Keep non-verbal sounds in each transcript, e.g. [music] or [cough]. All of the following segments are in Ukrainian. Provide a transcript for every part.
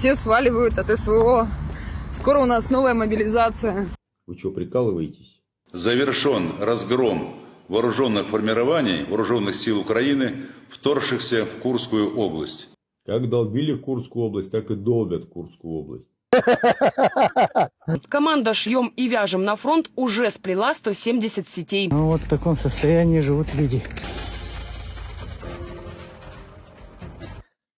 Все сваливают от СВО. Скоро у нас новая мобилизация. Вы что, прикалываетесь? Завершен разгром вооруженных формирований вооруженных сил Украины, вторгшихся в Курскую область. Как долбили Курскую область, так и долбят Курскую область. Команда «Шьем и вяжем» на фронт уже сплела 170 сетей. Ну, вот в таком состоянии живут люди.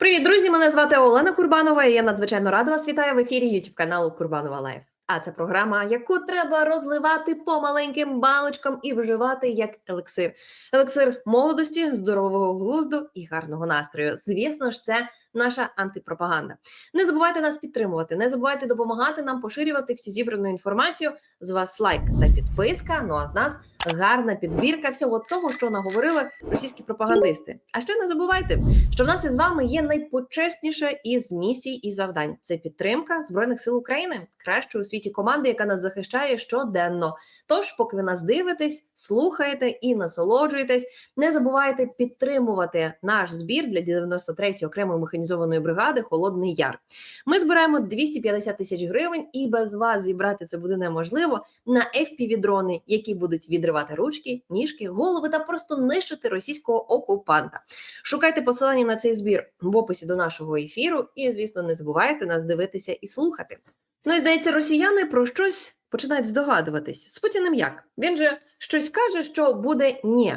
Привіт, друзі! Мене звати Олена Курбанова. і Я надзвичайно рада вас вітаю в ефірі YouTube каналу Курбанова Лайф. А це програма, яку треба розливати по маленьким баночкам і вживати як елексир. Елексир молодості, здорового глузду і гарного настрою. Звісно ж, це наша антипропаганда. Не забувайте нас підтримувати, не забувайте допомагати нам поширювати всю зібрану інформацію. З вас лайк та підписка. Ну а з нас гарна підбірка всього того, що наговорили російські пропагандисти. А ще не забувайте, що в нас із вами є найпочесніша із місій і завдань. Це підтримка збройних сил України, кращої у світі команди, яка нас захищає щоденно. Тож, поки ви нас дивитесь, слухаєте і насолоджуєтесь, не забувайте підтримувати наш збір для 93-ї окремої механізованої бригади Холодний Яр. Ми збираємо 250 тисяч гривень, і без вас зібрати це буде неможливо на FPV-дрони, які будуть відривати ручки, ніжки, голови та просто нищити російського окупанта. Шукайте посилання на цей збір в описі до нашого ефіру, і, звісно, не забувайте нас дивитися і слухати. Ну і здається, росіяни про щось починають здогадуватись. З Путіним як? Він же щось каже, що буде ні.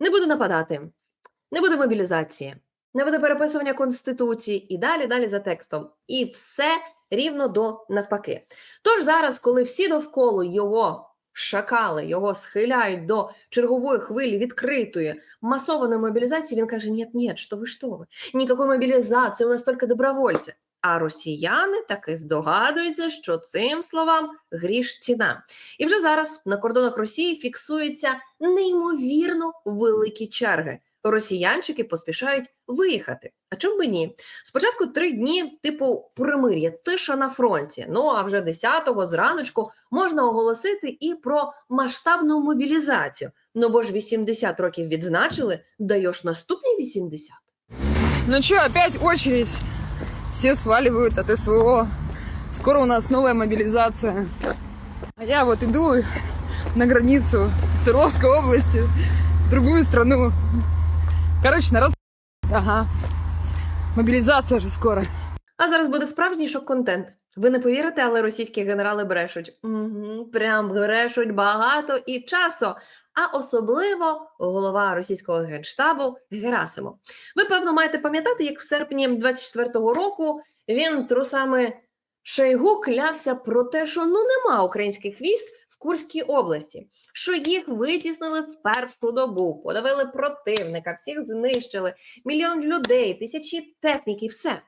Не буде нападати, не буде мобілізації, не буде переписування конституції і далі, далі за текстом. І все рівно до навпаки. Тож зараз, коли всі довкола його шакали, його схиляють до чергової хвилі відкритої масованої мобілізації, він каже: ні, ні, що ви що ви? Ніякої мобілізації, у нас тільки добровольці. А росіяни таки здогадуються, що цим словам гріш ціна. І вже зараз на кордонах Росії фіксуються неймовірно великі черги. Росіянчики поспішають виїхати. А чому би ні? Спочатку три дні, типу примир'я, тиша на фронті. Ну а вже 10-го зраночку можна оголосити і про масштабну мобілізацію. Ну бо ж 80 років відзначили, даєш наступні 80. Ну что, опять очередь. Все сваливают от СВО. Скоро у нас новая мобилизация. А я вот иду на границу Свердловской области, в другую страну. Короче, народ... Ага. Мобилизация же скоро. А зараз буде справжній шок-контент. Ви не повірите, але російські генерали брешуть. Угу, прям брешуть багато і часто. А особливо голова російського генштабу Герасимов. Ви певно маєте пам'ятати, як в серпні 24-го року він трусами Шойгу клявся про те, що ну нема українських військ в Курській області, що їх витіснили в першу добу, подавили противника, всіх знищили, мільйон людей, тисячі техніки, все.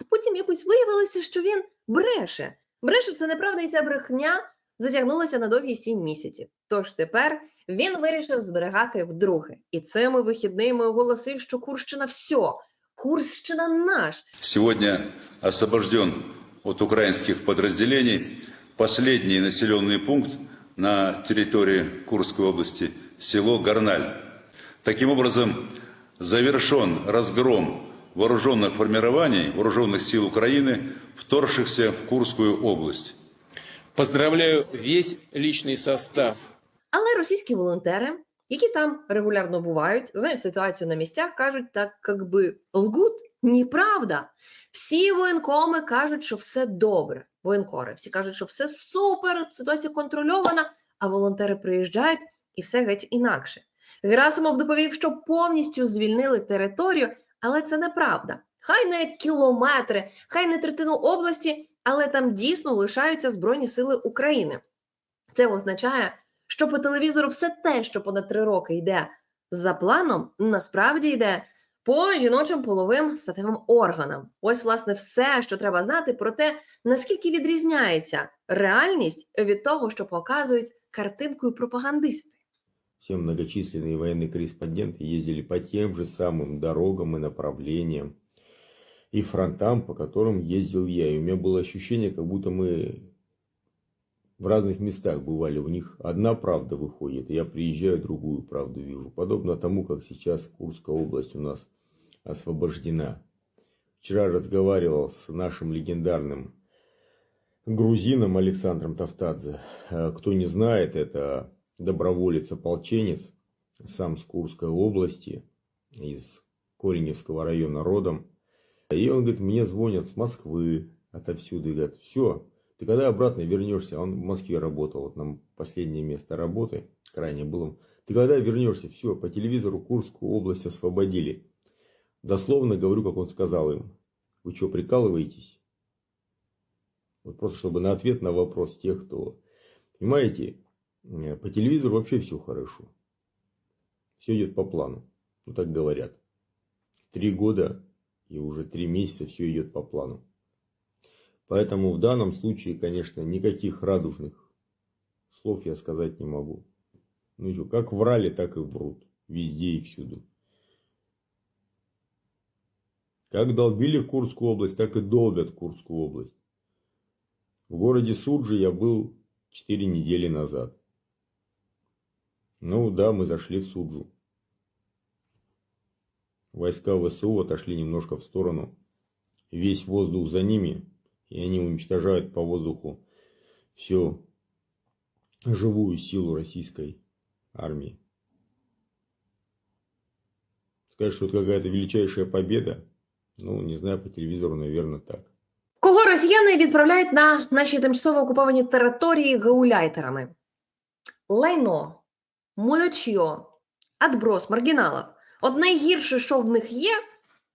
А потім якось виявилося, що він бреше. Бреше це неправда, і ця брехня затягнулася на довгі сім місяців. Тож тепер він вирішив зберегати вдруге. І цими вихідними оголосив, що Курщина все, Курщина наш. Сегодня освобожден от украинских подразделений последний населенный пункт на территории Курской области, село Горналь. Таким образом, завершен разгром вооруженных формирований вооруженных сил Украины, вторгшихся в Курскую область. Поздравляю весь личный состав. Але російські волонтери, які там регулярно бувають, знають ситуацію на місцях, кажуть так, як би лгут. Неправда. Всі воєнкоми кажуть, що все добре. Воєнкори всі кажуть, що все супер, ситуація контрольована, а волонтери приїжджають і все геть інакше. Герасимов доповів, що повністю звільнили територію, але це неправда. Хай не кілометри, хай не третину області, але там дійсно лишаються Збройні Сили України. Це означає, що по телевізору все те, що понад три роки йде за планом, насправді йде по жіночим половим статевим органам. Ось, власне, все, що треба знати про те, наскільки відрізняється реальність від того, що показують картинкою пропагандисти. Все многочисленные военные корреспонденты ездили по тем же самым дорогам и направлениям и фронтам, по которым ездил я. И у меня было ощущение, как будто мы в разных местах бывали. У них одна правда выходит, я приезжаю, другую правду вижу. Подобно тому, как сейчас Курская область у нас освобождена. Вчера разговаривал с нашим легендарным грузином Александром Тавтадзе. Э, Кто не знает, это доброволец-ополченец, сам с Курской области, из Кореневского района родом. И он говорит, мне звонят с Москвы, отовсюду, и говорят, все, ты когда обратно вернешься? Он в Москве работал, вот нам последнее место работы, крайне было. Ты когда вернешься? Все, по телевизору Курскую область освободили. Дословно говорю, как он сказал им. Вы что, прикалываетесь? Вот просто чтобы на ответ на вопрос тех, кто... Понимаете, э, по телевизору вообще все хорошо. Все идет по плану. Ну так говорят. Три года и уже три месяца все идет по плану. Поэтому в данном случае, конечно, никаких радужных слов я сказать не могу. Ну что, как врали, так и врут. Везде и всюду. Как долбили Курскую область, так и долбят Курскую область. В городе Суджи я был 4 недели назад. Ну да, мы зашли в Суджу. Войска ВСУ отошли немножко в сторону. Весь воздух за ними. И они уничтожают по воздуху всю живую силу российской армии. Сказать, что это какая-то величайшая победа, ну, не знаю, по телевизору, наверное, так. Кого росіяни відправляють на наші тимчасово окуповані території гауляйтерами? Лайно, мудачьо, адброс, маргіналів. От найгірше, що в них є,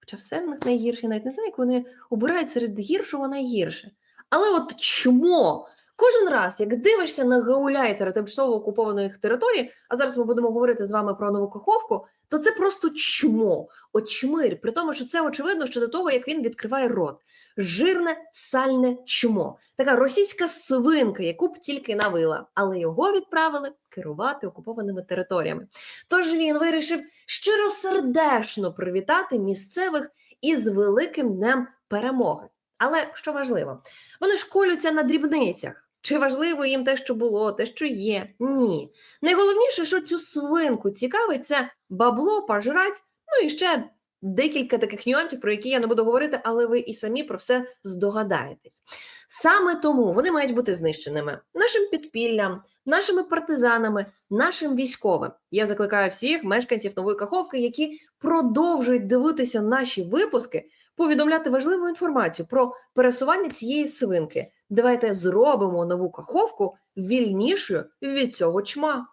хоча все в них найгірше, навіть не знаю, як вони обирають серед гіршого найгірше. Але от чмо? Кожен раз, як дивишся на гауляйтери тимчасово окупованих територій, а зараз ми будемо говорити з вами про нову каховку, то це просто чмо, очмир, при тому, що це очевидно ще до того, як він відкриває рот жирне сальне чмо, така російська свинка, яку б тільки навила, але його відправили керувати окупованими територіями. Тож він вирішив щиросердечно привітати місцевих із великим днем перемоги. Але що важливо, вони школються на дрібницях. Чи важливо їм те, що було, те, що є? Ні. Найголовніше, що цю свинку цікавить, це бабло, пожрать, ну і ще декілька таких нюансів, про які я не буду говорити, але ви і самі про все здогадаєтесь. Саме тому вони мають бути знищеними нашим підпіллям, нашими партизанами, нашим військовим. Я закликаю всіх мешканців нової каховки, які продовжують дивитися наші випуски, повідомляти важливу інформацію про пересування цієї свинки. Давайте зробимо нову каховку вільнішою від цього чма.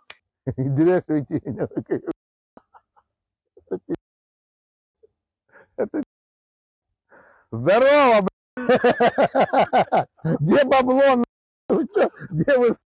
[laughs] Директор Тіня [laughs] такий. Здорово, бля. [laughs] Где бабло? нахуй? Вы чё? Где вы? с-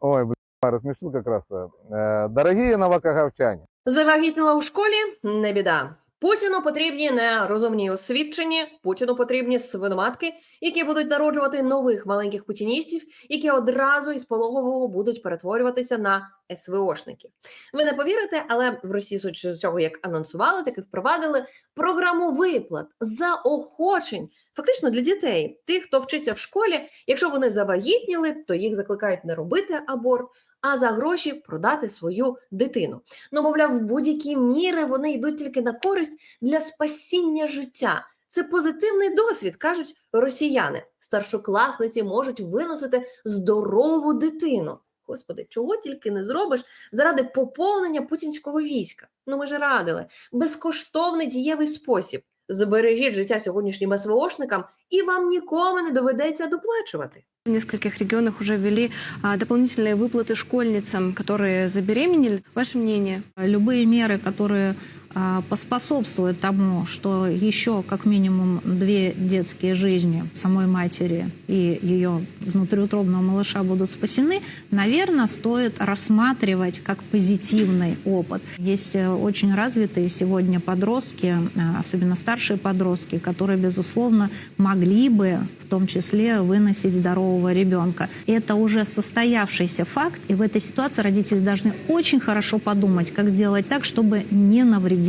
Ой, бля, рассмешил как раз. Э, Дорогие новокаговчане, Завагітніла у школі не біда. Путіну потрібні не розумні освідчені, Путіну потрібні свиноматки, які будуть народжувати нових маленьких путіністів, які одразу із пологового будуть перетворюватися на СВОшників. Ви не повірите, але в Росії з цього, як анонсували, так і впровадили програму виплат заохочень, фактично для дітей, тих, хто вчиться в школі. Якщо вони завагітніли, то їх закликають не робити аборт, а за гроші продати свою дитину. Ну, мовляв, в будь-які міри вони йдуть тільки на користь для спасіння життя. Це позитивний досвід, кажуть росіяни. Старшокласниці можуть виносити здорову дитину. Господи, чого тільки не зробиш заради поповнення путінського війська? Ну ми ж радили. Безкоштовний дієвий спосіб. Збережіть життя сьогоднішнім СВОшникам, і вам нікому не доведеться доплачувати. В нескольких регионах уже ввели а, дополнительные выплаты школьницам, которые забеременели. Ваше мнение? Любые меры, которые а, поспособствуют тому, что еще как минимум две детские жизни самой матери и ее внутриутробного малыша будут спасены, наверное, стоит рассматривать как позитивный опыт. Есть э, очень развитые сегодня подростки, а, особенно старшие подростки, которые, безусловно, могли бы в том числе выносить здорового ребенка. Это уже состоявшийся факт, и в этой ситуации родители должны очень хорошо подумать, как сделать так, чтобы не навредить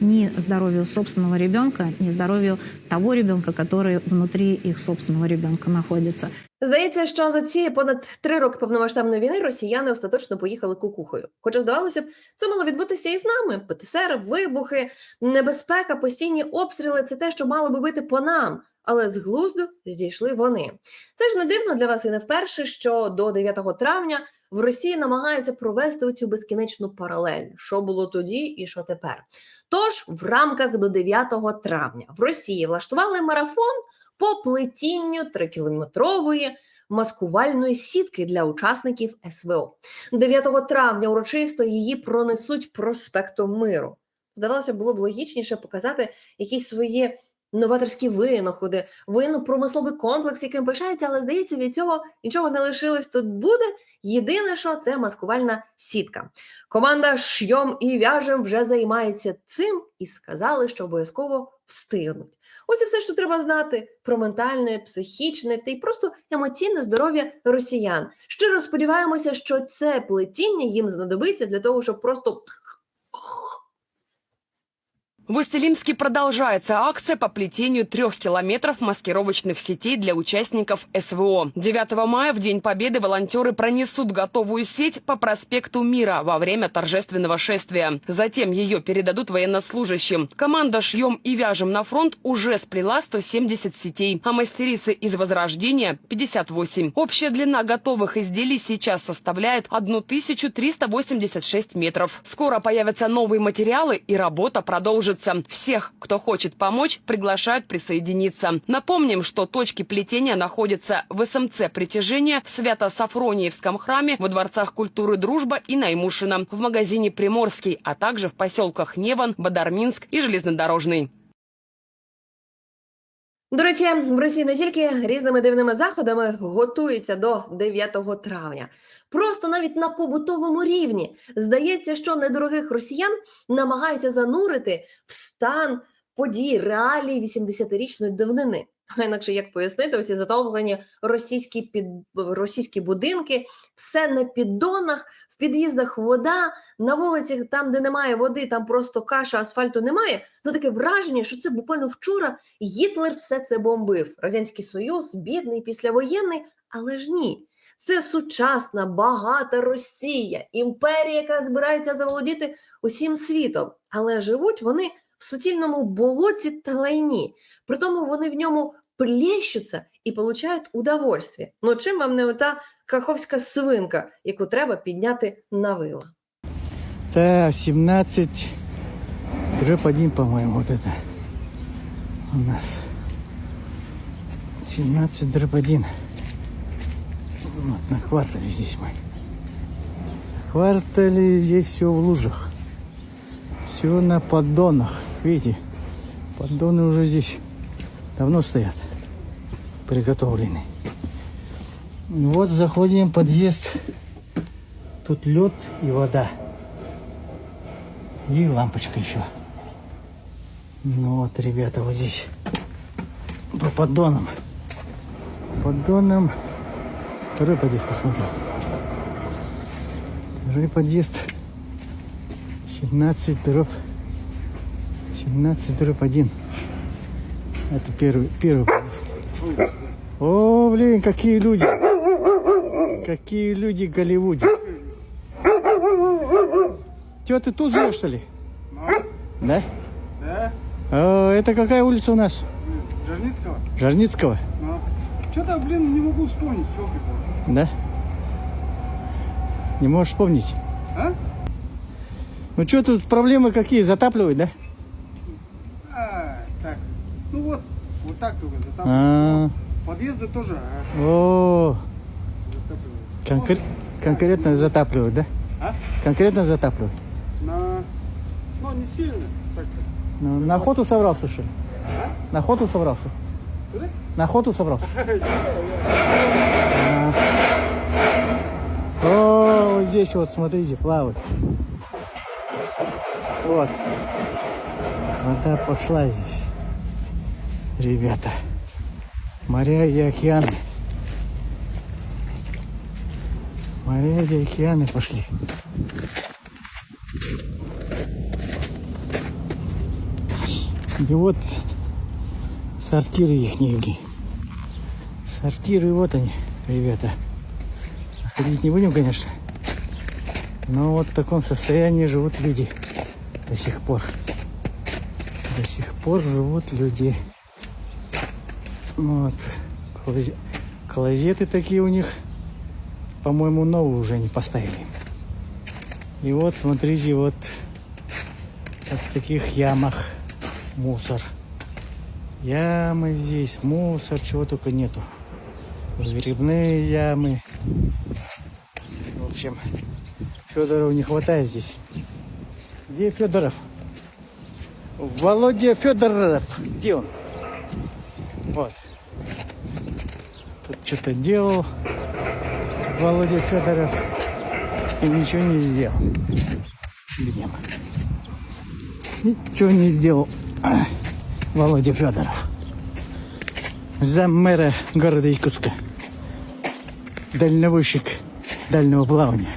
ни здоровью собственного ребенка, ни здоровью того ребенка, который внутри их собственного ребенка находится. Здається, що за ці понад три роки повномасштабної війни росіяни остаточно поїхали кукухою. Хоча, здавалося б, це мало відбутися і з нами. ПТСР, вибухи, небезпека, постійні обстріли це те, що мало би бити по нам. Але з глузду зійшли вони. Це ж не дивно для вас і не вперше, що до 9 травня в Росії намагаються провести цю безкінечну паралель, що було тоді і що тепер. Тож в рамках до 9 травня в Росії влаштували марафон по плетінню трикілометрової маскувальної сітки для учасників СВО. 9 травня урочисто її пронесуть проспектом миру. Здавалося, було б логічніше показати якісь свої новаторські винаходи, воєнно-промисловий комплекс, яким пишаються, але здається, від цього нічого не лишилось. Тут буде єдине, що це маскувальна сітка. Команда шйом і в'яжем вже займається цим і сказали, що обов'язково встигнуть. Ось і все, що треба знати про ментальне, психічне та й просто емоційне здоров'я росіян. Щиро сподіваємося, що це плетіння їм знадобиться для того, щоб просто В Усть-Илимске продолжается акция по плетению трех километров маскировочных сетей для участников СВО. 9 мая, в День Победы, волонтеры пронесут готовую сеть по проспекту Мира во время торжественного шествия. Затем ее передадут военнослужащим. Команда «Шьем и вяжем» на фронт уже сплела 170 сетей, а мастерицы из Возрождения – 58. Общая длина готовых изделий сейчас составляет 1386 метров. Скоро появятся новые материалы и работа продолжится. Всех, кто хочет помочь, приглашают присоединиться. Напомним, что точки плетения находятся в СМЦ притяжения в Свято-Сафрониевском храме, во дворцах культуры «Дружба» и Наймушина, в магазине «Приморский», а также в поселках Неван, Бадарминск и Железнодорожный. До речі, в Росії не тільки різними дивними заходами готуються до 9 травня. Просто навіть на побутовому рівні здається, що недорогих росіян намагаються занурити в стан подій реалій 80-річної давнини. [laughs] Інакше як пояснити оці затоплені російські під російські будинки, все на піддонах, в під'їздах вода, на вулицях, там, де немає води, там просто каша, асфальту немає. Ну таке враження, що це буквально вчора Гітлер все це бомбив. Радянський Союз, бідний, післявоєнний, але ж ні. Це сучасна, багата Росія, імперія, яка збирається заволодіти усім світом. Але живуть вони в суцільному болоті та лайні. Притому вони в ньому плещуться і получають удовольствие. Ну чим вам не ота каховська свинка, яку треба підняти на вила? Это 17 дробь 1, по-моему, вот это у нас. 17 дробь 1. Вот, на квартале здесь мы. На квартале здесь все в лужах. Все на поддонах. Видите, поддоны уже здесь давно стоят. Приготовлены. Вот заходим в подъезд. Тут лед и вода. И лампочка еще. Ну вот, ребята, вот здесь по поддонам. По поддонам. Второй подъезд посмотрим. Второй подъезд. 17 дробь. 17 дробь 1. Это первый, первый. О, блин, какие люди. Какие люди в Голливуде. Тё, ты тут живешь, что ли? Да? Да, О, это какая улица у нас? Жарницкого. Жарницкого? Что-то, блин, не могу вспомнить, Да? Не можешь вспомнить? А? Ну что тут проблемы какие? Затапливают, да? А, так. Ну вот, вот так только затапливают. А, Подъезды тоже а, о, конкр- конкретно затапливают, да? А? Конкретно затапливают. На... Ну, не сильно. Так Ну, на охоту собрался, что ли? На охоту собрался? Куда? На охоту собрался? [laughs] А. О, вот здесь вот, смотрите, плавает. Вот. Вода пошла здесь. Ребята. Моря и океаны. Моря и океаны пошли. И вот сортиры их Сортиры, вот они. ребята. Ходить не будем, конечно. Но вот в таком состоянии живут люди до сих пор. До сих пор живут люди. Вот. Клозе- Клозеты такие у них, по-моему, новые уже не поставили. И вот, смотрите, вот вот в таких ямах мусор. Ямы здесь, мусор, чего только нету. Грибные ямы. В общем, Федоров не хватает здесь. Где Федоров? Володя Федоров. Где он? Вот. Что-то делал Володя Федоров и ничего не сделал. Видимо. Ничего не сделал [clears throat] Володя Федоров. Зам мэра города Якутска. Дальнобойщик дальнего плавания.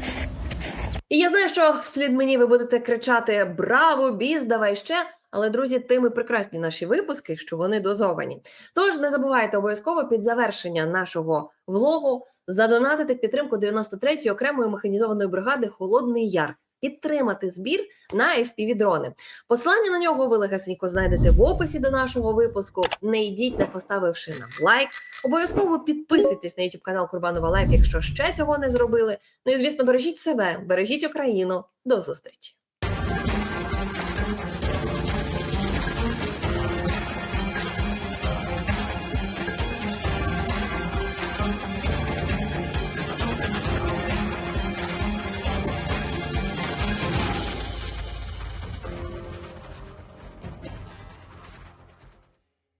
І я знаю, що вслід мені ви будете кричати Браво, біз, давай ще. Але, друзі, тим і прекрасні наші випуски, що вони дозовані. Тож не забувайте обов'язково під завершення нашого влогу задонатити в підтримку 93-ї окремої механізованої бригади Холодний Яр. Підтримати збір на fpv дрони. Посилання на нього ви легесенько знайдете в описі до нашого випуску. Не йдіть, не поставивши нам лайк. Обов'язково підписуйтесь на YouTube канал Курбанова Лайф, якщо ще цього не зробили. Ну і звісно, бережіть себе, бережіть Україну. До зустрічі!